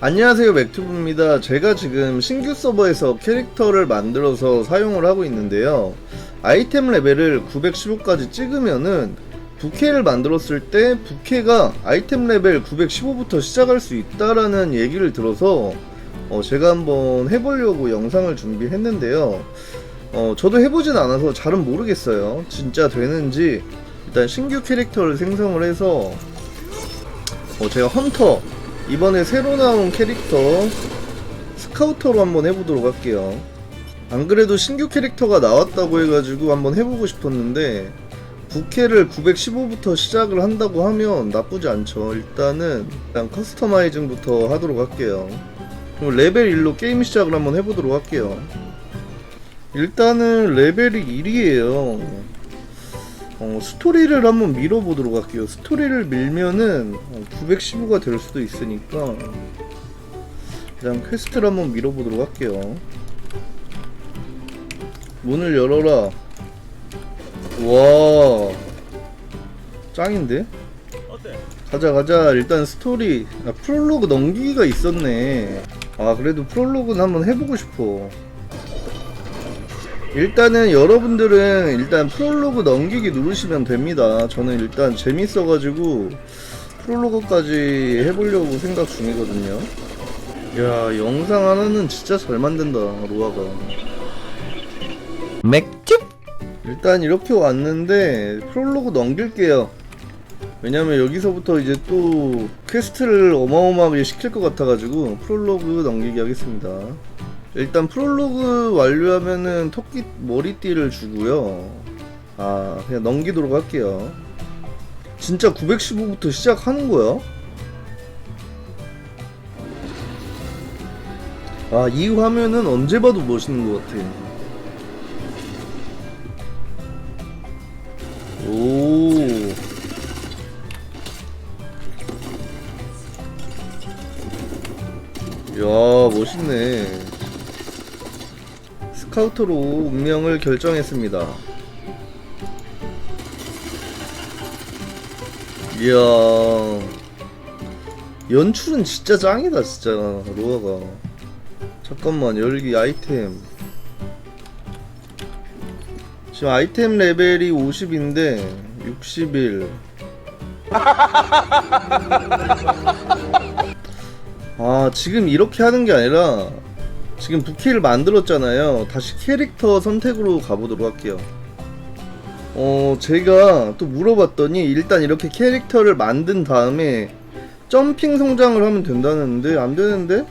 안녕하세요 맥튜브입니다. 제가 지금 신규 서버에서 캐릭터를 만들어서 사용을 하고 있는데요. 아이템 레벨을 915까지 찍으면은 부캐를 만들었을 때 부캐가 아이템 레벨 915부터 시작할 수 있다라는 얘기를 들어서 어, 제가 한번 해보려고 영상을 준비했는데요. 어, 저도 해보진 않아서 잘은 모르겠어요. 진짜 되는지 일단 신규 캐릭터를 생성을 해서 어, 제가 헌터 이번에 새로 나온 캐릭터 스카우터로 한번 해보도록 할게요. 안 그래도 신규 캐릭터가 나왔다고 해가지고 한번 해보고 싶었는데 부캐를 915부터 시작을 한다고 하면 나쁘지 않죠. 일단은 일단 커스터마이징부터 하도록 할게요. 그리고 레벨 1로 게임 시작을 한번 해보도록 할게요. 일단은 레벨이 1이에요. 어, 스토리를 한번 밀어보도록 할게요. 스토리를 밀면은 어, 915가 될 수도 있으니까 일단 퀘스트를 한번 밀어보도록 할게요. 문을 열어라. 와 짱인데? 가자 가자 일단 스토리 아, 프롤로그 넘기기가 있었네 아 그래도 프롤로그는 한번 해보고 싶어 일단은 여러분들은 일단 프롤로그 넘기기 누르시면 됩니다. 저는 일단 재밌어가지고 프롤로그까지 해보려고 생각 중이거든요. 야 영상 하나는 진짜 잘 만든다 로아가. 맥주 일단 이렇게 왔는데 프롤로그 넘길게요. 왜냐면 여기서부터 이제 또 퀘스트를 어마어마하게 시킬 것 같아가지고 프롤로그 넘기기 하겠습니다. 일단 프롤로그 완료하면은 토끼 머리띠를 주고요. 아 그냥 넘기도록 할게요. 진짜 915부터 시작하는 거야? 아 이 화면은 언제 봐도 멋있는 것 같아. 오. 야 멋있네. 스카우터로 운명을 결정했습니다. 이야 연출은 진짜 짱이다 진짜 로아가. 잠깐만 열기 아이템. 지금 아이템 레벨이 50인데 61 아 지금 이렇게 하는 게 아니라 지금 부키를 만들었잖아요. 다시 캐릭터 선택으로 가보도록 할게요. 어, 제가 또 물어봤더니 일단 이렇게 캐릭터를 만든 다음에 점핑 성장을 하면 된다는데 안 되는데?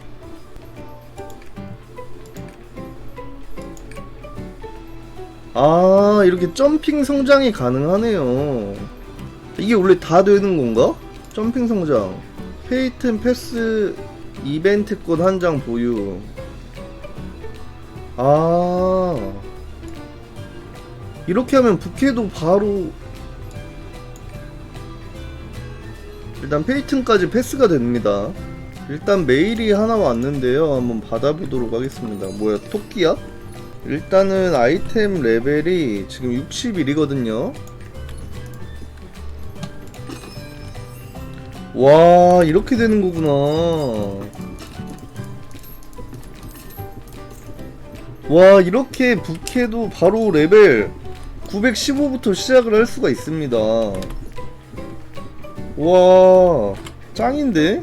아, 이렇게 점핑 성장이 가능하네요. 이게 원래 다 되는 건가? 점핑 성장. 페이튼 패스 이벤트권 한 장 보유. 아. 이렇게 하면 부캐도 바로 일단 페이튼까지 패스가 됩니다. 일단 메일이 하나 왔는데요. 한번 받아보도록 하겠습니다. 뭐야 토끼야? 일단은 아이템 레벨이 지금 61이거든요. 와 이렇게 되는 거구나 와 이렇게 부캐도 바로 레벨 915부터 시작을 할 수가 있습니다. 와 짱인데?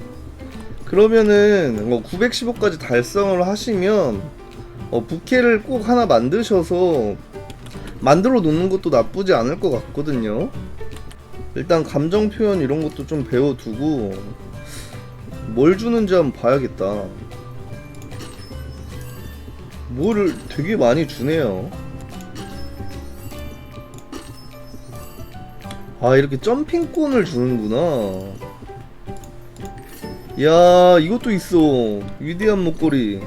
그러면은 뭐 915까지 달성을 하시면 어, 부캐를 꼭 하나 만드셔서 만들어 놓는 것도 나쁘지 않을 것 같거든요. 일단 감정 표현 이런 것도 좀 배워두고 뭘 주는지 한번 봐야겠다 뭐를 되게 많이 주네요. 아 이렇게 점핑권을 주는구나. 야 이것도 있어. 위대한 목걸이.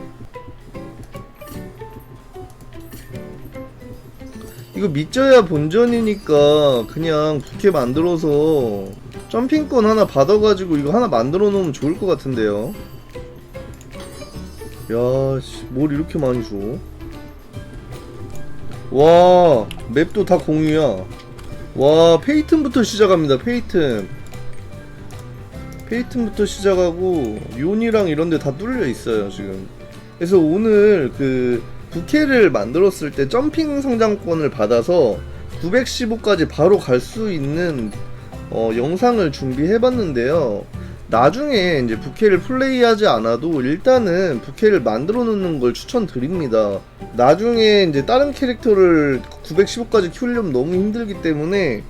이거 믿져야 본전이니까 그냥 부캐 만들어서 점핑권 하나 받아가지고 이거 하나 만들어 놓으면 좋을 것 같은데요. 야, 씨, 뭘 이렇게 많이 줘? 와, 맵도 다 공유야. 와, 페이튼부터 시작합니다, 페이튼. 페이튼부터 시작하고 요니랑 이런 데 다 뚫려 있어요 지금 그래서 오늘 그 부캐를 만들었을 때 점핑 성장권을 받아서 915까지 바로 갈 수 있는 어, 영상을 준비해 봤는데요 나중에 이제 부캐를 플레이하지 않아도 일단은 부캐를 만들어 놓는 걸 추천드립니다. 나중에 이제 다른 캐릭터를 915까지 키우려면 너무 힘들기 때문에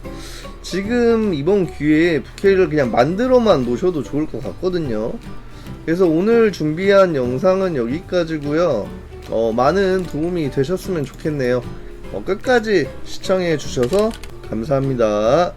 지금 이번 기회에 부캐를 그냥 만들어만 놓으셔도 좋을 것 같거든요. 그래서 오늘 준비한 영상은 여기까지고요. 어, 많은 도움이 되셨으면 좋겠네요. 어, 끝까지 시청해 주셔서 감사합니다.